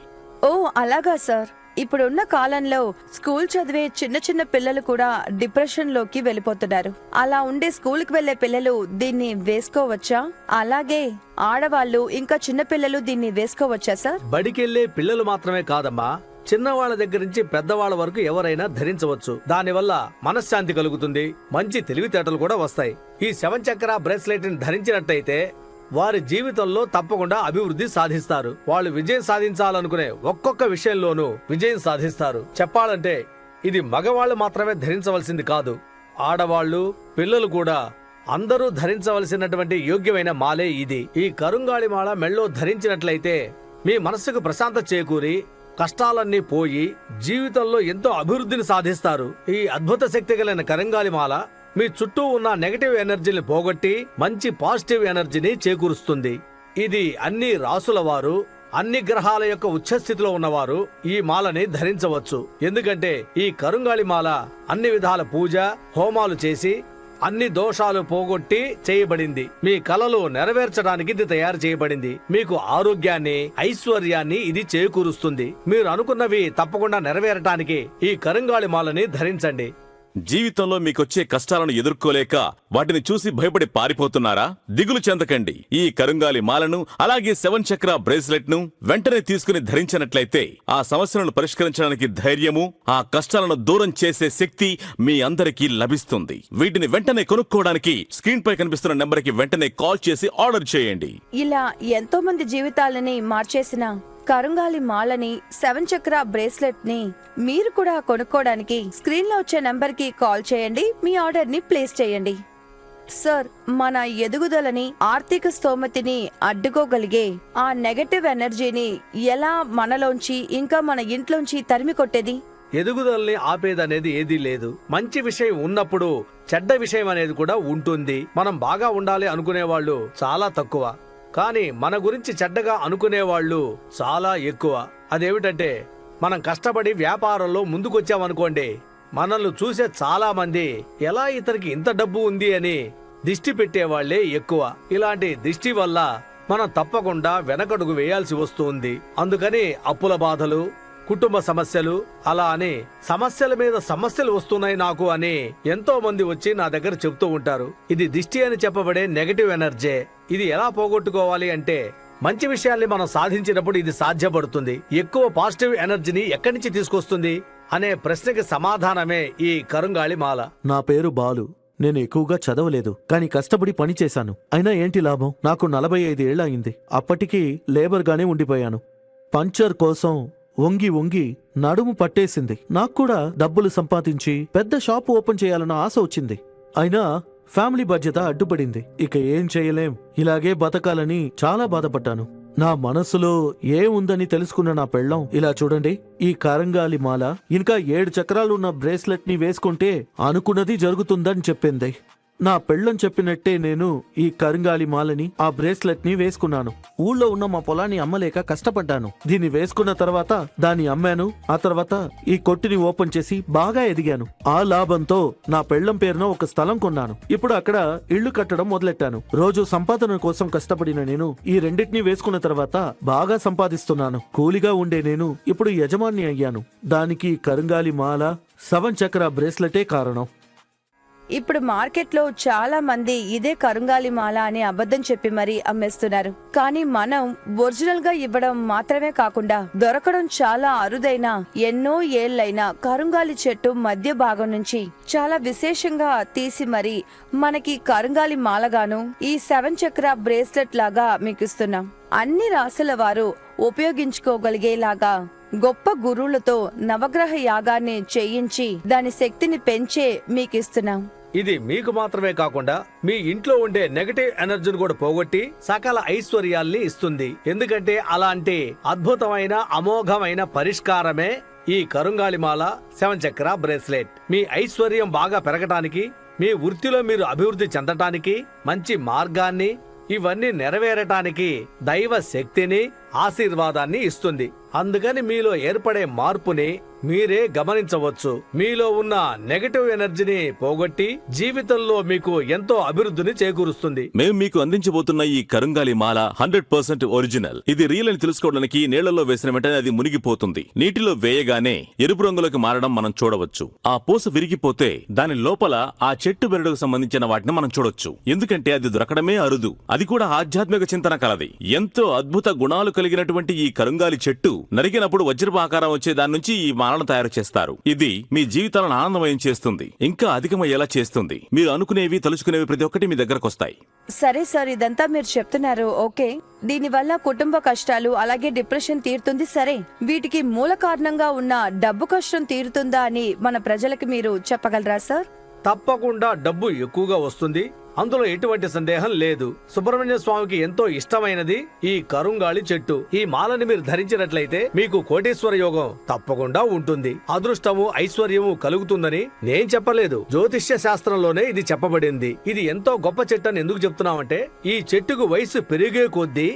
ఓ అలాగా సార్. ఇప్పుడున్న కాలంలో స్కూల్ చదివే చిన్న చిన్న పిల్లలు కూడా డిప్రెషన్లోకి వెళ్ళిపోతున్నారు. అలా ఉండే స్కూల్కి వెళ్ళే పిల్లలు దీన్ని వేసుకోవచ్చా? అలాగే ఆడవాళ్ళు ఇంకా చిన్న పిల్లలు దీన్ని వేసుకోవచ్చా సార్? బడికెళ్ళే పిల్లలు మాత్రమే కాదమ్మా. చిన్నవాళ్ళ దగ్గర నుంచి పెద్దవాళ్ళ వరకు ఎవరైనా ధరించవచ్చు. దానివల్ల మనశ్శాంతి కలుగుతుంది. మంచి తెలివితేటలు కూడా వస్తాయి. ఈ సెవెన్ చక్ర బ్రేస్లెట్ని ధరించినట్టయితే వారి జీవితంలో తప్పకుండా అభివృద్ధి సాధిస్తారు. వాళ్ళు విజయం సాధించాలనుకునే ఒక్కొక్క విషయంలోనూ విజయం సాధిస్తారు. చెప్పాలంటే ఇది మగవాళ్ళు మాత్రమే ధరించవలసింది కాదు. ఆడవాళ్ళు పిల్లలు కూడా అందరూ ధరించవలసినటువంటి యోగ్యమైన మాలే ఇది. ఈ కరుంగాళి మాల మెళ్ళో ధరించినట్లయితే మీ మనస్సుకు ప్రశాంత చేకూరి కష్టాలన్నీ పోయి జీవితంలో ఎంతో అభివృద్ధిని సాధిస్తారు. ఈ అద్భుత శక్తి కలిగిన కరంగాలి మాల మీ చుట్టూ ఉన్న నెగటివ్ ఎనర్జీని పోగొట్టి మంచి పాజిటివ్ ఎనర్జీని చేకూరుస్తుంది. ఇది అన్ని రాసుల వారు అన్ని గ్రహాల యొక్క ఉచ్చస్థితిలో ఉన్నవారు ఈ మాలని ధరించవచ్చు. ఎందుకంటే ఈ కరుంగాళి మాల అన్ని విధాల పూజ హోమాలు చేసి అన్ని దోషాలు పోగొట్టి చేయబడింది. మీ కలలు నెరవేర్చడానికి ఇది తయారు చేయబడింది. మీకు ఆరోగ్యాన్ని ఐశ్వర్యాన్ని ఇది చేకూరుస్తుంది. మీరు అనుకున్నవి తప్పకుండా నెరవేరటానికి ఈ కరుంగాళి మాలని ధరించండి. జీవితంలో మీకొచ్చే కష్టాలను ఎదుర్కోలేక వాటిని చూసి భయపడి పారిపోతున్నారా? దిగులు చెందకండి. ఈ కరుంగాలి మాలను అలాగే సెవెన్ చక్ర బ్రేస్లెట్ను వెంటనే తీసుకుని ధరించినట్లయితే ఆ సమస్యలను పరిష్కరించడానికి ధైర్యము ఆ కష్టాలను దూరం చేసే శక్తి మీ అందరికీ లభిస్తుంది. వీటిని వెంటనే కొనుక్కోవడానికి స్క్రీన్ పై కనిపిస్తున్న నెంబర్కి వెంటనే కాల్ చేసి ఆర్డర్ చేయండి. ఇలా ఎంతో మంది జీవితాలని మార్చేసిన కరుంగాలి మాలని సెవెన్ చక్ర బ్రేస్లెట్ని మీరు కూడా కొనుక్కోవడానికి స్క్రీన్లో వచ్చే నంబర్కి కాల్ చేయండి మీ ఆర్డర్ని ప్లేస్ చేయండి. సార్ మన ఎదుగుదలని ఆర్థిక స్తోమతిని అడ్డుకోగలిగే ఆ నెగటివ్ ఎనర్జీని ఎలా మనలోంచి ఇంకా మన ఇంట్లోంచి తరిమి కొట్టేది? ఎదుగుదలని ఆపేదనేది ఏదీ లేదు. మంచి విషయం ఉన్నప్పుడు చెడ్డ విషయం అనేది కూడా ఉంటుంది. మనం బాగా ఉండాలి అనుకునే వాళ్ళు చాలా తక్కువ. కానీ మన గురించి చెడ్డగా అనుకునే వాళ్ళు చాలా ఎక్కువ. అదేమిటంటే మనం కష్టపడి వ్యాపారంలో ముందుకొచ్చామనుకోండి మనల్ని చూసే చాలా మంది ఎలా ఇతనికి ఇంత డబ్బు ఉంది? అని దిష్టి పెట్టేవాళ్ళే ఎక్కువ. ఇలాంటి దిష్టి వల్ల మనం తప్పకుండా వెనకడుగు వేయాల్సి వస్తుంది. అందుకని అప్పుల బాధలు కుటుంబ సమస్యలు అలా అని సమస్యల మీద సమస్యలు వస్తున్నాయి నాకు అని ఎంతో మంది వచ్చి నా దగ్గర చెప్తూ ఉంటారు. ఇది దిష్టి అని చెప్పబడే నెగటివ్ ఎనర్జీ ఇది ఎలా పోగొట్టుకోవాలి అంటే మంచి విషయాల్ని మనం సాధించినప్పుడు ఇది సాధ్యపడుతుంది. ఎక్కువ పాజిటివ్ ఎనర్జీని ఎక్కడి నుంచి తీసుకొస్తుంది? అనే ప్రశ్నకి సమాధానమే ఈ కరుంగాళి మాల. నా పేరు బాలు. నేను ఎక్కువగా చదవలేదు కానీ కష్టపడి పని చేశాను. అయినా ఏంటి లాభం? నాకు నలభై ఐదు ఏళ్ళయింది. అప్పటికి లేబర్గానే ఉండిపోయాను. పంచర్ కోసం వంగి వంగి నడుము పట్టేసింది. నాకు కూడా డబ్బులు సంపాదించి పెద్ద షాపు ఓపెన్ చేయాలన్న ఆశ వచ్చింది. అయినా ఫ్యామిలీ బాధ్యత అడ్డుపడింది. ఇక ఏం చేయలేం. ఇలాగే బతకాలని చాలా బాధపడ్డాను. నా మనసులో ఏముందని తెలుసుకున్న నా పెళ్ళం ఇలా చూడండి ఈ కారంగాలి మాల ఇంకా ఏడు చక్రాలున్న బ్రేస్లెట్ని వేసుకుంటే అనుకున్నది జరుగుతుందని చెప్పింది. నా పెళ్ళం చెప్పినట్టే నేను ఈ కరింగాలి మాలని ఆ బ్రేస్లెట్ని వేసుకున్నాను. ఊళ్ళో ఉన్న మా పొలాన్ని అమ్మలేక కష్టపడ్డాను. దీన్ని వేసుకున్న తర్వాత దాన్ని అమ్మాను. ఆ తర్వాత ఈ కొట్టుని ఓపెన్ చేసి బాగా ఎదిగాను. ఆ లాభంతో నా పెళ్ళం పేరున ఒక స్థలం కొన్నాను. ఇప్పుడు అక్కడ ఇళ్ళు కట్టడం మొదలెట్టాను. రోజు సంపాదన కోసం కష్టపడిన నేను ఈ రెండింటిని వేసుకున్న తర్వాత బాగా సంపాదిస్తున్నాను. కూలిగా ఉండే నేను ఇప్పుడు యజమాని అయ్యాను. దానికి కరింగాలి మాల సవన్ చక్ర బ్రేస్లెటే కారణం. ఇప్పుడు మార్కెట్లో చాలా మంది ఇదే కరుంగాలి మాల అని అబద్ధం చెప్పి మరీ అమ్మేస్తున్నారు. కానీ మనం ఒరిజినల్గా ఇవ్వడం మాత్రమే కాకుండా దొరకడం చాలా అరుదైన ఎన్నో ఏళ్ళైన కరుంగాలి చెట్టు మధ్య భాగం నుంచి చాలా విశేషంగా తీసి మరి మనకి కరుంగాలి మాలగాను ఈ సెవెన్ చక్ర బ్రేస్లెట్ లాగా మీకు ఇస్తున్నాం. అన్ని రాసుల వారు ఉపయోగించుకోగలిగేలాగా గొప్ప గురువులతో నవగ్రహ యాగాన్ని చేయించి దాని శక్తిని పెంచే మీకిస్తున్నాం. ఇది మీకు మాత్రమే కాకుండా మీ ఇంట్లో ఉండే నెగటివ్ ఎనర్జీని కూడా పోగొట్టి సకల ఐశ్వర్యాల్ని ఇస్తుంది. ఎందుకంటే అలాంటి అద్భుతమైన అమోఘమైన పరిష్కారమే ఈ కరుంగాలిమాల సెవెన్ చక్ర బ్రేస్లెట్. మీ ఐశ్వర్యం బాగా పెరగటానికి మీ వృత్తిలో మీరు అభివృద్ధి చెందటానికి మంచి మార్గాన్ని ఇవన్నీ నెరవేరటానికి దైవ శక్తిని ఆశీర్వాదాన్ని ఇస్తుంది. అందుకని మీలో ఏర్పడే మార్పుని మీరే గమనించవచ్చు. మీలో ఉన్న నెగటివ్ ఎనర్జీని పోగొట్టి జీవితంలో మీకు ఎంతో అభివృద్ధిని చేకూరుస్తుంది. మేము మీకు అందించబోతున్న ఈ కరుంగాలి మాల హండ్రెడ్ పర్సెంట్ ఒరిజినల్. ఇది రియల్ అని తెలుసుకోవడానికి నీళ్ళలో వేసిన వెంటనే అది మునిగిపోతుంది. నీటిలో వేయగానే ఎరుపు రంగులోకి మారడం మనం చూడవచ్చు. ఆ పూస విరిగిపోతే దాని లోపల ఆ చెట్టు బెరడుకు సంబంధించిన వాటిని మనం చూడొచ్చు. ఎందుకంటే అది దొరకడమే అరుదు. అది కూడా ఆధ్యాత్మిక చింతన కలది. ఎంతో అద్భుత గుణాలు కలిగినటువంటి ఈ కరుంగాలి చెట్టు నరికినప్పుడు వజ్రపు ఆకారం వచ్చే దాని నుంచి ఈ మాలను తయారు చేస్తారు. ఇది మీ జీవితాలను ఆనందమయం చేస్తుంది. ఇంకా అధికమయ్యేలా చేస్తుంది. మీరు అనుకునేవి తలుచుకునేవి ప్రతి ఒక్కటి మీ దగ్గరకు వస్తాయి. సరే సార్ ఇదంతా మీరు చెప్తున్నారు. ఓకే. దీనివల్ల కుటుంబ కష్టాలు అలాగే డిప్రెషన్ తీరుతుంది. సరే. వీటికి మూల కారణంగా ఉన్న డబ్బు కష్టం తీరుతుందా అని మన ప్రజలకి మీరు చెప్పగలరా సార్? తప్పకుండా డబ్బు ఎక్కువగా వస్తుంది. అందులో ఎటువంటి సందేహం లేదు. సుబ్రహ్మణ్య స్వామికి ఎంతో ఇష్టమైనది ఈ కరుంగాళి చెట్టు. ఈ మాలని మీరు ధరించినట్లయితే మీకు కోటేశ్వర యోగం తప్పకుండా ఉంటుంది. అదృష్టము ఐశ్వర్యము కలుగుతుందని నేను చెప్పలేదు. జ్యోతిష్య శాస్త్రంలోనే ఇది చెప్పబడింది. ఇది ఎంతో గొప్ప చెట్టు అని ఎందుకు చెప్తున్నామంటే ఈ చెట్టుకు వయసు పెరిగే కొద్దీ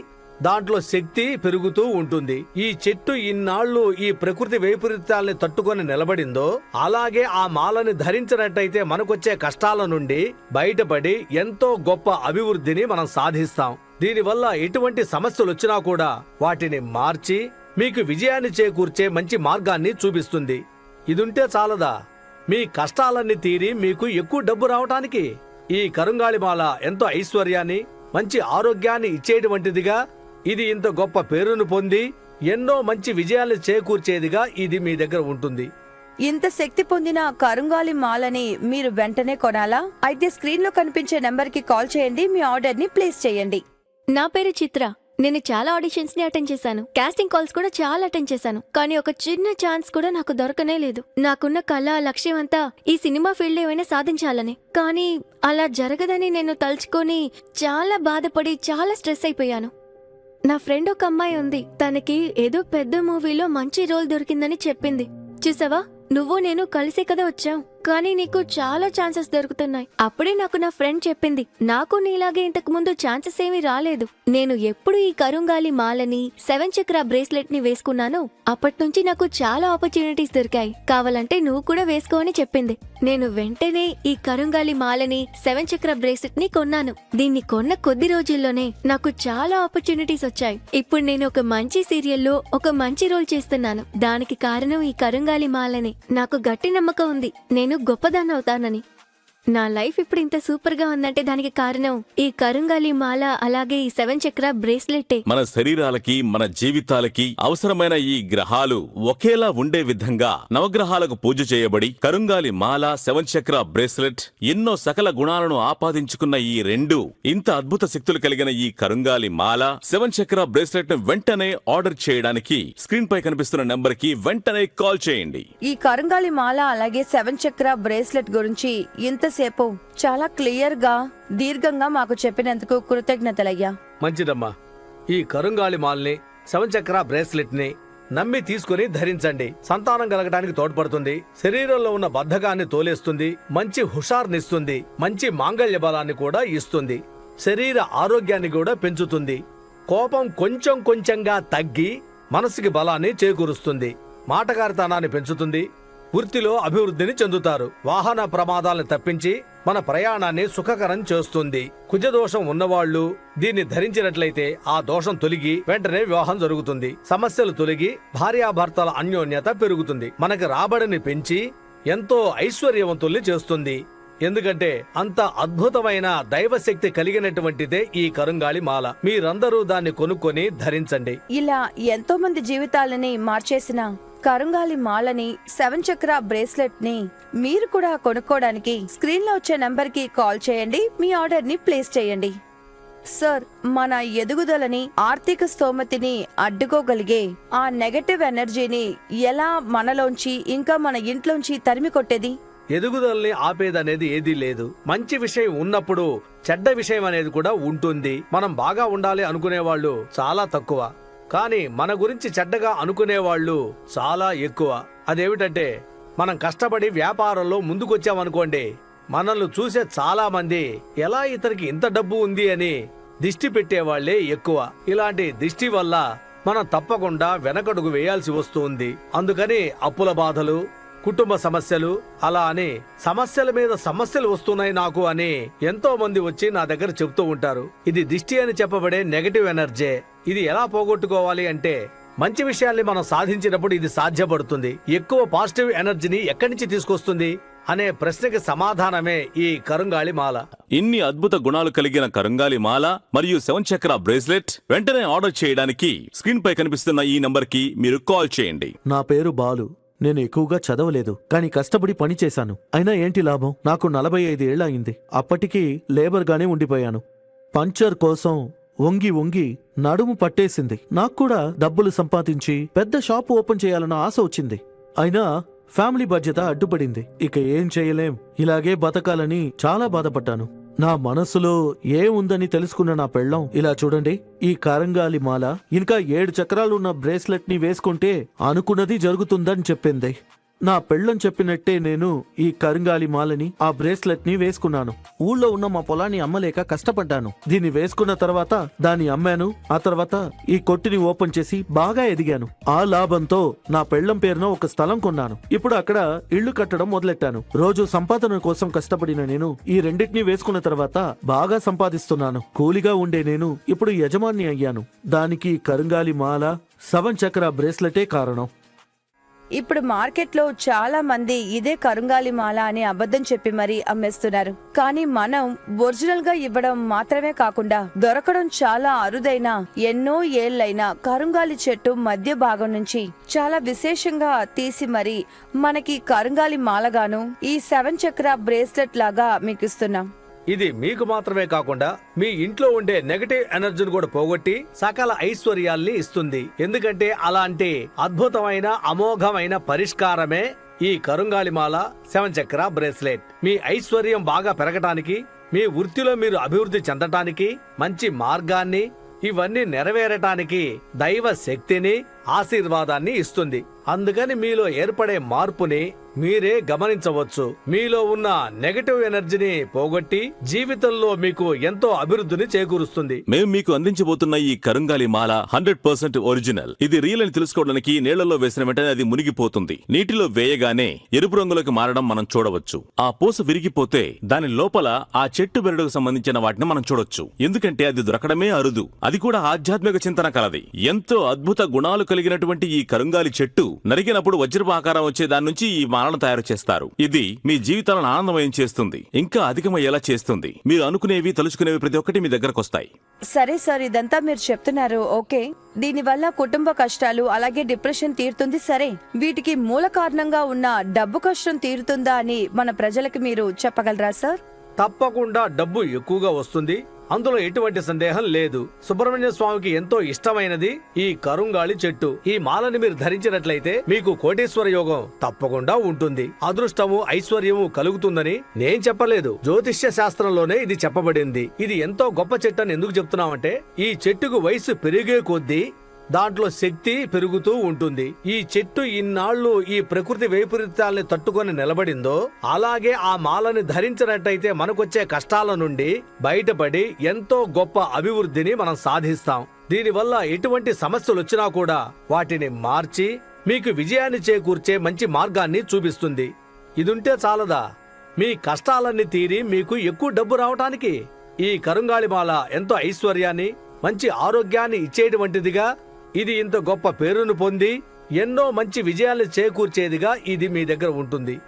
దాంట్లో శక్తి పెరుగుతూ ఉంటుంది. ఈ చెట్టు ఇన్నాళ్ళు ఈ ప్రకృతి వైపరీత్యాల్ని తట్టుకొని నిలబడిందో అలాగే ఆ మాలని ధరించినట్టయితే మనకొచ్చే కష్టాల నుండి బయటపడి ఎంతో గొప్ప అభివృద్ధిని మనం సాధిస్తాం. దీనివల్ల ఎటువంటి సమస్యలు వచ్చినా కూడా వాటిని మార్చి మీకు విజయాన్ని చేకూర్చే మంచి మార్గాన్ని చూపిస్తుంది. ఇదుంటే చాలదా? మీ కష్టాలన్నీ తీరి మీకు ఎక్కువ డబ్బు రావటానికి ఈ కరుంగాళిమాల ఎంతో ఐశ్వర్యాన్ని మంచి ఆరోగ్యాన్ని ఇచ్చేటువంటిదిగా ఇది ఇంత గొప్ప పేరును పొంది ఎన్నో మంచి విజయాలు చేకూర్చేదిగా ఇది మీ దగ్గర ఉంటుంది. ఇంత శక్తి పొందిన కరుంగాలి మాలని మీరు వెంటనే కొనాలా? అయితే స్క్రీన్లో కనిపించే నెంబర్కి కాల్ చేయండి మీ ఆర్డర్ని ప్లేస్ చేయండి. నా పేరు చిత్ర. నేను చాలా ఆడిషన్స్ని అటెండ్ చేశాను. కాస్టింగ్ కాల్స్ కూడా చాలా అటెండ్ చేశాను. కానీ ఒక చిన్న ఛాన్స్ కూడా నాకు దొరకనే లేదు. నాకున్న కళ లక్ష్యం అంతా ఈ సినిమా ఫీల్డ్ ఏమైనా సాధించాలని. కానీ అలా జరగదని నేను తలుచుకొని చాలా బాధపడి చాలా స్ట్రెస్ అయిపోయాను. నా ఫ్రెండ్ ఒక అమ్మాయి ఉంది. తనకి ఏదో పెద్ద మూవీలో మంచి రోల్ దొరికిందని చెప్పింది. చూసావా? నువ్వు నేను కలిసే కదా వచ్చావు కానీ నీకు చాలా ఛాన్సెస్ దొరుకుతున్నాయి. అప్పుడే నాకు నా ఫ్రెండ్ చెప్పింది నాకు నీలాగే ఇంతకు ముందు ఛాన్సెస్ ఏమీ రాలేదు. నేను ఎప్పుడు ఈ కరుంగాలి మాలని సెవెన్ చక్ర బ్రేస్లెట్ని వేసుకున్నానో అప్పటి నుంచి నాకు చాలా ఆపర్చునిటీస్ దొరికాయి. కావాలంటే నువ్వు కూడా వేసుకో అని చెప్పింది. నేను వెంటనే ఈ కరుంగాలి మాలని సెవెన్ చక్ర బ్రేస్లెట్ని కొన్నాను. దీన్ని కొన్న కొద్ది రోజుల్లోనే నాకు చాలా ఆపర్చునిటీస్ వచ్చాయి. ఇప్పుడు నేను ఒక మంచి సీరియల్లో ఒక మంచి రోల్ చేస్తున్నాను. దానికి కారణం ఈ కరుంగాలి మాలని. నాకు గట్టి నమ్మకం ఉంది. నేను గొప్పదాన్ని అవుతానని. నా లైఫ్ ఇప్పుడు ఇంత సూపర్గా ఉందంటే దానికి కారణం ఈ కరుంగాలి మాల అలాగే ఈ సెవెన్ చక్ర బ్రేస్లెట్టే. మన శరీరాలకి మన జీవితాలకి అవసరమైన ఈ గ్రహాలు ఒకేలా ఉండే విధంగా నవగ్రహాలకు పూజ చేయబడి కరుంగాలి మాల సెవెన్ చక్ర బ్రేస్లెట్ ఎన్నో సకల గుణాలను ఆపాదించుకున్న ఈ రెండు ఇంత అద్భుత శక్తులు కలిగిన ఈ కరుంగాలి మాల సెవెన్ చక్ర బ్రేస్లెట్ను వెంటనే ఆర్డర్ చేయడానికి స్క్రీన్ పై కనిపిస్తున్న నెంబర్కి వెంటనే కాల్ చేయండి. ఈ కరుంగాలి మాల అలాగే సెవెన్ చక్ర బ్రేస్లెట్ గురించి సేపు చాలా క్లియర్గా దీర్ఘంగా మాకు చెప్పినందుకు కృతజ్ఞతలయ్యా. మంచిదమ్మా. ఈ కరుంగాలి మాల్ని శవచక్ర బ్రేస్లెట్ని నమ్మి తీసుకుని ధరించండి. సంతానం కలగడానికి తోడ్పడుతుంది. శరీరంలో ఉన్న బద్ధకాన్ని తోలేస్తుంది. మంచి హుషార్నిస్తుంది. మంచి మాంగళ్య బలాన్ని కూడా ఇస్తుంది. శరీర ఆరోగ్యాన్ని కూడా పెంచుతుంది. కోపం కొంచెం కొంచెంగా తగ్గి మనసుకి బలాన్ని చేకూరుస్తుంది. మాటగారితనాన్ని పెంచుతుంది. వృత్తిలో అభివృద్ధిని చెందుతారు. వాహన ప్రమాదాలను తప్పించి మన ప్రయాణాన్ని సుఖకరం చేస్తుంది. కుజదోషం ఉన్నవాళ్ళు దీన్ని ధరించినట్లయితే ఆ దోషం తొలగి వెంటనే వివాహం జరుగుతుంది. సమస్యలు తొలగి భార్యాభర్తల అన్యోన్యత పెరుగుతుంది. మనకి రాబడిని పెంచి ఎంతో ఐశ్వర్యవంతుల్ని చేస్తుంది. ఎందుకంటే అంత అద్భుతమైన దైవశక్తి కలిగినటువంటిదే ఈ కరుంగాళి మాల. మీరందరూ దాన్ని కొనుక్కొని ధరించండి. ఇలా ఎంతో మంది జీవితాలని మార్చేసిన కరుంగాలి మాలని సెవెన్ చక్ర బ్రేస్లెట్ని మీరు కూడా కొనుక్కోవడానికి స్క్రీన్లో వచ్చే నంబర్కి కాల్ చేయండి మీ ఆర్డర్ని ప్లేస్ చేయండి. సార్ మన ఎదుగుదలని ఆర్థిక స్తోమతిని అడ్డుకోగలిగే ఆ నెగటివ్ ఎనర్జీని ఎలా మనలోంచి ఇంకా మన ఇంట్లోంచి తరిమి కొట్టేది? ఎదుగుదలని ఆపేదనేది ఏదీ లేదు. మంచి విషయం ఉన్నప్పుడు చెడ్డ విషయం అనేది కూడా ఉంటుంది. మనం బాగా ఉండాలి అనుకునే వాళ్ళు చాలా తక్కువ. కానీ మన గురించి చెడ్డగా అనుకునే వాళ్ళు చాలా ఎక్కువ. అదేమిటంటే మనం కష్టపడి వ్యాపారంలో ముందుకొచ్చామనుకోండి మనల్ని చూసే చాలా మంది ఎలా ఇతనికి ఇంత డబ్బు ఉంది? అని దిష్టి పెట్టేవాళ్ళే ఎక్కువ. ఇలాంటి దిష్టి వల్ల మనం తప్పకుండా వెనకడుగు వేయాల్సి వస్తుంది. అందుకని అప్పుల బాధలు కుటుంబ సమస్యలు అలా అని సమస్యల మీద సమస్యలు వస్తున్నాయి నాకు అని ఎంతో మంది వచ్చి నా దగ్గర చెప్తూ ఉంటారు. ఇది దిష్టి అని చెప్పబడే నెగటివ్ ఎనర్జీ ఇది ఎలా పోగొట్టుకోవాలి అంటే మంచి విషయాల్ని మనం సాధించినప్పుడు ఇది సాధ్యపడుతుంది. ఎక్కువ పాజిటివ్ ఎనర్జీని ఎక్కడి నుంచి తీసుకొస్తుంది? అనే ప్రశ్నకి సమాధానమే ఈ కరుంగాళి మాల. ఇన్ని అద్భుత గుణాలు కలిగిన కరుంగాలి మాల మరియు సెవెన్ చక్ర బ్రేస్లెట్ వెంటనే ఆర్డర్ చేయడానికి స్క్రీన్ పై కనిపిస్తున్న ఈ నంబర్కి మీరు కాల్ చేయండి. నా పేరు బాలు. నేను ఎక్కువగా చదవలేదు కానీ కష్టపడి పని చేశాను. అయినా ఏంటి లాభం? నాకు నలభై ఐదు ఏళ్ళ అయింది అప్పటికి లేబర్గానే ఉండిపోయాను. పంచర్ కోసం వంగి వంగి నడుము పట్టేసింది. నాకు కూడా డబ్బులు సంపాదించి పెద్ద షాపు ఓపెన్ చేయాలన్న ఆశ వచ్చింది. అయినా ఫ్యామిలీ బాధ్యత అడ్డుపడింది. ఇక ఏం చేయలేం. ఇలాగే బతకాలని చాలా బాధపడ్డాను. నా మనసులో ఏముందని తెలుసుకున్న నా పెళ్ళం. ఇలా చూడండి ఈ కారంగాలి మాల ఇంకా ఏడు చక్రాలున్న బ్రేస్లెట్ని వేసుకుంటే అనుకున్నది జరుగుతుందని చెప్పింది. నా పెళ్ళం చెప్పినట్టే నేను ఈ కరింగాలి మాలని ఆ బ్రేస్లెట్ని వేసుకున్నాను. ఊళ్ళో ఉన్న మా పొలాన్ని అమ్మలేక కష్టపడ్డాను. దీన్ని వేసుకున్న తర్వాత దాన్ని అమ్మాను ఆ తర్వాత ఈ కొట్టిని ఓపెన్ చేసి బాగా ఎదిగాను. ఆ లాభంతో నా పెళ్ళం పేరున ఒక స్థలం కొన్నాను. ఇప్పుడు అక్కడ ఇళ్ళు కట్టడం మొదలెట్టాను. రోజు సంపాదన కోసం కష్టపడిన నేను ఈ రెండింటిని వేసుకున్న తర్వాత బాగా సంపాదిస్తున్నాను. కూలిగా ఉండే నేను ఇప్పుడు యజమాని అయ్యాను. దానికి కరింగాలి మాల సవన్ చక్ర బ్రేస్లెటే కారణం. ఇప్పుడు మార్కెట్లో చాలా మంది ఇదే కరుంగాలి మాల అని అబద్ధం చెప్పి మరీ అమ్మేస్తున్నారు. కానీ మనం ఒరిజినల్గా ఇవ్వడం మాత్రమే కాకుండా దొరకడం చాలా అరుదైన ఎన్నో ఏళ్ళైన కరుంగాలి చెట్టు మధ్య భాగం నుంచి చాలా విశేషంగా తీసి మరి మనకి కరుంగాలి మాలగాను ఈ సెవెన్ చక్ర బ్రేస్లెట్ లాగా మీకు ఇస్తున్నాం. ఇది మీకు మాత్రమే కాకుండా మీ ఇంట్లో ఉండే నెగటివ్ ఎనర్జీని కూడా పోగొట్టి సకల ఐశ్వర్యాల్ని ఇస్తుంది. ఎందుకంటే అలాంటి అద్భుతమైన అమోఘమైన పరిష్కారమే ఈ కరుంగాలిమాల సెవెన్ చక్ర బ్రేస్లెట్. మీ ఐశ్వర్యం బాగా పెరగటానికి మీ వృత్తిలో మీరు అభివృద్ధి చెందటానికి మంచి మార్గాన్ని ఇవన్నీ నెరవేరటానికి దైవ శక్తిని ఆశీర్వాదాన్ని ఇస్తుంది. అందుకని మీలో ఏర్పడే మార్పుని మీరే గమనించవచ్చు. మీలో ఉన్న నెగటివ్ ఎనర్జీని పోగొట్టి జీవితంలో మీకు ఎంతో అభివృద్ధిని చేకూరుస్తుంది. మేము మీకు అందించబోతున్న ఈ కరుంగాలి మాల హండ్రెడ్ పర్సెంట్ ఒరిజినల్. ఇది రియల్ అని తెలుసుకోవడానికి నీళ్ళలో వేసిన వెంటనే అది మునిగిపోతుంది. నీటిలో వేయగానే ఎరుపు రంగులోకి మారడం మనం చూడవచ్చు. ఆ పూస విరిగిపోతే దాని లోపల ఆ చెట్టు బెరడుకు సంబంధించిన వాటిని మనం చూడొచ్చు. ఎందుకంటే అది దొరకడమే అరుదు. అది కూడా ఆధ్యాత్మిక చింతన కలది. ఎంతో అద్భుత గుణాలు కలిగినటువంటి ఈ కరుంగాలి చెట్టు నరికినప్పుడు వజ్రపు ఆకారం వచ్చే దాని నుంచి ఈ మాలను తయారు చేస్తారు. ఇది మీ జీవితాలను ఆనందమయం చేస్తుంది. ఇంకా అధికమయ్యేలా చేస్తుంది. మీరు అనుకునేవి తలుచుకునేవి ప్రతి ఒక్కటి మీ దగ్గరకు వస్తాయి. సరే సార్ ఇదంతా మీరు చెప్తున్నారు. ఓకే. దీనివల్ల కుటుంబ కష్టాలు అలాగే డిప్రెషన్ తీరుతుంది. సరే. వీటికి మూల కారణంగా ఉన్న డబ్బు కష్టం తీరుతుందా అని మన ప్రజలకి మీరు చెప్పగలరా సార్? తప్పకుండా డబ్బు ఎక్కువగా వస్తుంది. అందులో ఎటువంటి సందేహం లేదు. సుబ్రహ్మణ్య స్వామికి ఎంతో ఇష్టమైనది ఈ కరుంగాళి చెట్టు. ఈ మాలని మీరు ధరించినట్లయితే మీకు కోటేశ్వర యోగం తప్పకుండా ఉంటుంది. అదృష్టము ఐశ్వర్యము కలుగుతుందని నేను చెప్పలేదు. జ్యోతిష్య శాస్త్రంలోనే ఇది చెప్పబడింది. ఇది ఎంతో గొప్ప చెట్టు అని ఎందుకు చెప్తున్నామంటే ఈ చెట్టుకు వయసు పెరిగే కొద్దీ దాంట్లో శక్తి పెరుగుతూ ఉంటుంది. ఈ చెట్టు ఇన్నాళ్ళు ఈ ప్రకృతి వైపరీత్యాల్ని తట్టుకొని నిలబడిందో అలాగే ఆ మాలని ధరించినట్టయితే మనకొచ్చే కష్టాల నుండి బయటపడి ఎంతో గొప్ప అభివృద్ధిని మనం సాధిస్తాం. దీనివల్ల ఎటువంటి సమస్యలు వచ్చినా కూడా వాటిని మార్చి మీకు విజయాన్ని చేకూర్చే మంచి మార్గాన్ని చూపిస్తుంది. ఇదుంటే చాలదా? మీ కష్టాలన్నీ తీరి మీకు ఎక్కువ డబ్బు రావటానికి ఈ కరుంగాళిమాల ఎంతో ఐశ్వర్యాన్ని మంచి ఆరోగ్యాన్ని ఇచ్చేటువంటిదిగా ఇది ఇంత గొప్ప పేరును పొంది ఎన్నో మంచి విజయాలు చేకూర్చేదిగా ఇది మీ దగ్గర ఉంటుంది.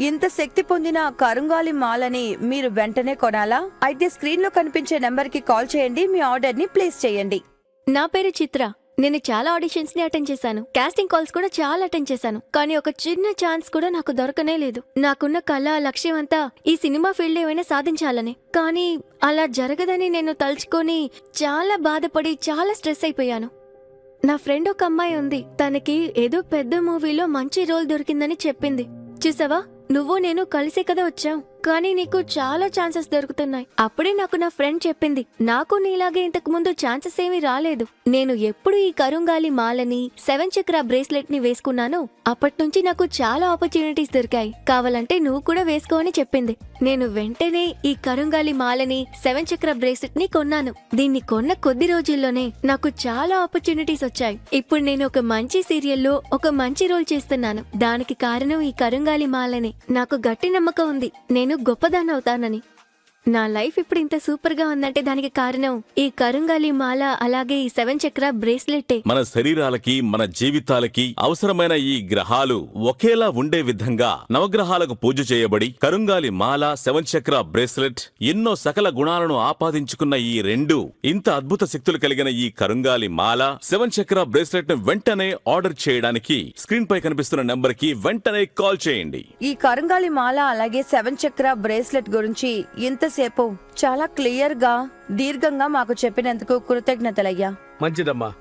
ఇంత శక్తి పొందిన కరుంగాలి మాలని మీరు వెంటనే కొనాలా? అయితే స్క్రీన్లో కనిపించే నెంబర్కి కాల్ చేయండి మీ ఆర్డర్ని ప్లేస్ చేయండి. నా పేరు చిత్ర. నేను చాలా ఆడిషన్స్ని అటెండ్ చేశాను. కాస్టింగ్ కాల్స్ కూడా చాలా అటెండ్ చేశాను. కానీ ఒక చిన్న ఛాన్స్ కూడా నాకు దొరకనే లేదు. నాకున్న కళ లక్ష్యం అంతా ఈ సినిమా ఫీల్డ్ ఏమైనా సాధించాలని. కానీ అలా జరగదని నేను తలుచుకొని చాలా బాధపడి చాలా స్ట్రెస్ అయిపోయాను. నా ఫ్రెండ్ ఒక అమ్మాయి ఉంది. తనకి ఏదో పెద్ద మూవీలో మంచి రోల్ దొరికిందని చెప్పింది. చూసావా? నువ్వు నేను కలిసే కదా వచ్చావు కానీ నీకు చాలా ఛాన్సెస్ దొరుకుతున్నాయి. అప్పుడే నాకు నా ఫ్రెండ్ చెప్పింది నాకు నీలాగే ఇంతకు ముందు ఛాన్సెస్ ఏమీ రాలేదు. నేను ఎప్పుడు ఈ కరుంగాలి మాలని సెవెన్ చక్ర బ్రేస్లెట్ని వేసుకున్నానో అప్పటి నుంచి నాకు చాలా ఆపర్చునిటీస్ దొరికాయి. కావాలంటే నువ్వు కూడా వేసుకోవని చెప్పింది. నేను వెంటనే ఈ కరుంగాలి మాలని సెవెన్ చక్ర బ్రేస్లెట్ని కొన్నాను. దీన్ని కొన్న కొద్ది రోజుల్లోనే నాకు చాలా ఆపర్చునిటీస్ వచ్చాయి. ఇప్పుడు నేను ఒక మంచి సీరియల్లో ఒక మంచి రోల్ చేస్తున్నాను. దానికి కారణం ఈ కరుంగాలి మాలని. నాకు గట్టి నమ్మకం ఉంది. నేను గొప్పదాన్ని అవుతానని. నా లైఫ్ ఇప్పుడు ఇంత సూపర్గా ఉందంటే దానికి కారణం ఈ కరుంగాలి మాల అలాగే ఈ సెవెన్ చక్ర బ్రేస్లెట్టే. మన శరీరాలకి మన జీవితాలకి అవసరమైన ఈ గ్రహాలు ఒకేలా ఉండే విధంగా నవగ్రహాలకు పూజ చేయబడి కరుంగాలి మాల సెవెన్ చక్ర బ్రేస్లెట్ ఎన్నో సకల గుణాలను ఆపాదించుకున్న ఈ రెండు ఇంత అద్భుత శక్తులు కలిగిన ఈ కరుంగాలి మాల సెవెన్ చక్ర బ్రేస్లెట్ను వెంటనే ఆర్డర్ చేయడానికి స్క్రీన్ పై కనిపిస్తున్న నెంబర్కి వెంటనే కాల్ చేయండి. ఈ కరుంగాలి మాల అలాగే సెవెన్ చక్ర బ్రేస్లెట్ గురించి ఇంతసేపు చాలా క్లియర్గా దీర్ఘంగా మాకు చెప్పినందుకు కృతజ్ఞతలయ్యా. మంచిదమ్మా.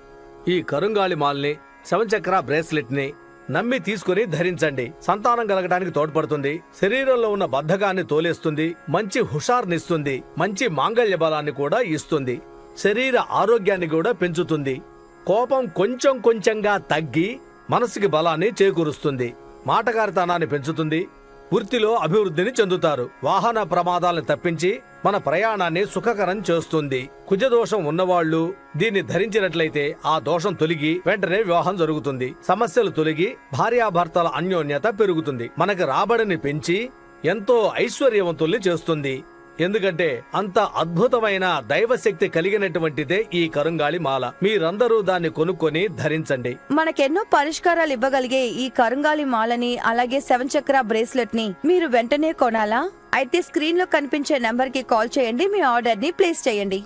ఈ కరుంగాలి మాల్ని సెవెన్ బ్రేస్లెట్ని బ్రేస్లెట్ని నమ్మి తీసుకుని ధరించండి. సంతానం కలగడానికి తోడ్పడుతుంది. శరీరంలో ఉన్న బద్ధకాన్ని తోలేస్తుంది. మంచి హుషార్నిస్తుంది. మంచి మాంగళ్య బలాన్ని కూడా ఇస్తుంది. శరీర ఆరోగ్యాన్ని కూడా పెంచుతుంది. కోపం కొంచెం కొంచెంగా తగ్గి మనసుకి బలాన్ని చేకూరుస్తుంది. మాటగారితనాన్ని పెంచుతుంది. వృత్తిలో అభివృద్ధిని చెందుతారు. వాహన ప్రమాదాలను తప్పించి మన ప్రయాణాన్ని సుఖకరం చేస్తుంది. కుజదోషం ఉన్నవాళ్ళు దీన్ని ధరించినట్లయితే ఆ దోషం తొలగి వెంటనే వివాహం జరుగుతుంది. సమస్యలు తొలగి భార్యాభర్తల అన్యోన్యత పెరుగుతుంది. మనకు రాబడిని పెంచి ఎంతో ఐశ్వర్యవంతుల్ని చేస్తుంది. ఎందుకంటే అంత అద్భుతమైన దైవశక్తి కలిగినటువంటిదే ఈ కరుంగాలి మాల. మీరందరూ దాన్ని కొనుక్కొని ధరించండి. మనకెన్నో పరిష్కారాలు ఇవ్వగలిగే ఈ కరుంగాలి మాలని అలాగే సెవెన్ చక్ర బ్రేస్లెట్ని మీరు వెంటనే కొనాలా? అయితే స్క్రీన్లో కనిపించే నంబర్కి కాల్ చేయండి మీ ఆర్డర్ని ప్లేస్ చేయండి.